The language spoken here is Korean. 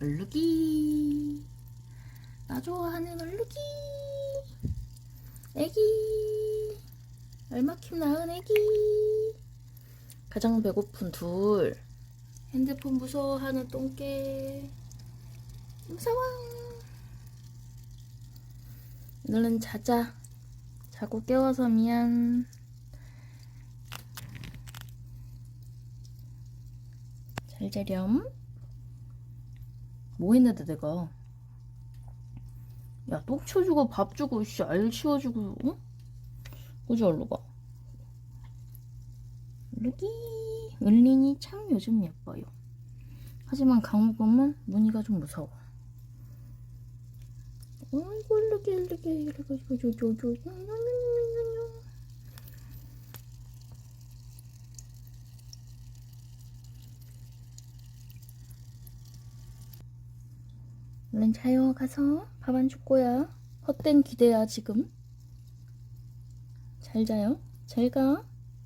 얼룩이. 나 좋아하는 얼룩이. 애기. 얼마킴 낳은 애기. 가장 배고픈 둘. 핸드폰 무서워하는 똥개. 무서워 오늘은 자자. 자고 깨워서 미안. 잘 자렴 뭐 했는데 내가 야똥 치워주고 밥 주고 씨, 알 치워주고 어? 그지 얼루가 얼룩이 은린이 참 요즘 예뻐요 하지만 강무금은 무늬가 좀 무서워 어이구 얼룩이 얼룩이 이래가지고 저 얼른 자요. 가서 밥 안 줄 거야 헛된 기대야 지금. 잘 자요. 잘 가.